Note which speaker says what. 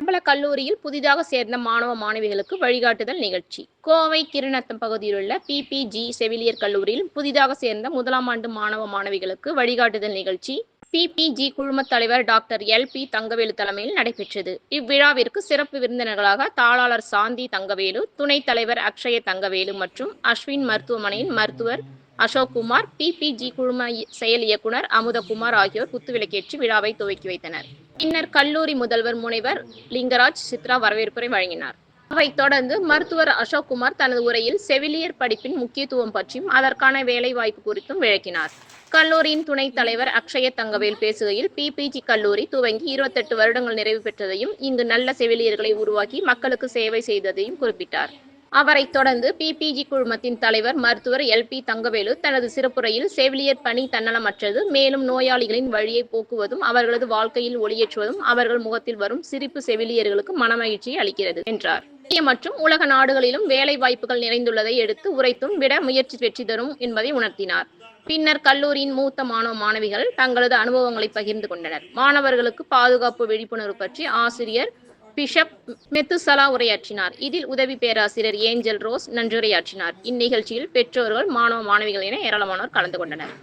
Speaker 1: பிரபல கல்லூரியில் புதிதாக சேர்ந்த மாணவ மாணவிகளுக்கு வழிகாட்டுதல் நிகழ்ச்சி. கோவை கிருநத்தம் பகுதியிலுள்ள பிபிஜி செவிலியர் கல்லூரியில் புதிதாக சேர்ந்த முதலாம் ஆண்டு மாணவ மாணவிகளுக்கு வழிகாட்டுதல் நிகழ்ச்சி. பிபிஜி குழுமத் தலைவர் டாக்டர் எல் பி தங்கவேலு தலைமையில் நடைபெற்றது. இவ்விழாவிற்கு சிறப்பு விருந்தினர்களாக தாளாளர் சாந்தி தங்கவேலு துணைத் தலைவர் அக்ஷய தங்கவேலு மற்றும் அஸ்வின் மருத்துவமனையின் மருத்துவர் அசோக்குமார் பிபிஜி குழும செயல் இயக்குனர் அமுதகுமார் ஆகியோர் குத்துவிளக்கேற்றி விழாவை துவக்கி வைத்தனர். பின்னர் கல்லூரி முதல்வர் முனைவர் லிங்கராஜ் சித்ரா வரவேற்புரை வழங்கினார். அவைத் தொடர்ந்து மருத்துவர் அசோக்குமார் தனது உரையில் செவிலியர் படிப்பின் முக்கியத்துவம் பற்றியும் அதற்கான வேலைவாய்ப்பு குறித்தும் விளக்கினார். கல்லூரியின் துணைத் தலைவர் அக்ஷய தங்கவேல் பேசுகையில் பிபிஜி கல்லூரி துவங்கி இருபத்தெட்டு வருடங்கள் நிறைவு பெற்றதையும் இங்கு நல்ல செவிலியர்களை உருவாக்கி மக்களுக்கு சேவை செய்ததையும் குறிப்பிட்டார். அவரைத் தொடர்ந்து பிபிஜி குழுமத்தின் தலைவர் மருத்துவர் எல் பி தங்கவேலு தனது சிறப்புரையில் செவிலியர் பணி தன்னலமற்றது. மேலும் நோயாளிகளின் வழியை போக்குவதும் அவர்களது வாழ்க்கையில் ஒளியேற்றுவதும் அவர்கள் முகத்தில் வரும் சிரிப்பு செவிலியர்களுக்கு மனமகிழ்ச்சியை அளிக்கிறது என்றார். மற்றும் உலக நாடுகளிலும் வேலை வாய்ப்புகள் நிறைந்துள்ளதை எடுத்து உரைத்தும் விட முயற்சி வெற்றி தரும் என்பதை உணர்த்தினார். பின்னர் கல்லூரியின் மூத்த மாணவ மாணவிகள் தங்களது அனுபவங்களை பகிர்ந்து கொண்டனர். மாணவர்களுக்கு பாதுகாப்பு விழிப்புணர்வு பற்றி ஆசிரியர் பிஷப் மெத்துசலா உரையாற்றினார். இதில் உதவி பேராசிரியர் ஏஞ்சல் ரோஸ் நன்றியுரையாற்றினார் இந்நிகழ்ச்சியில் பெற்றோர்கள் மாணவ மாணவிகள் என ஏராளமானோர் கலந்து கொண்டனர்.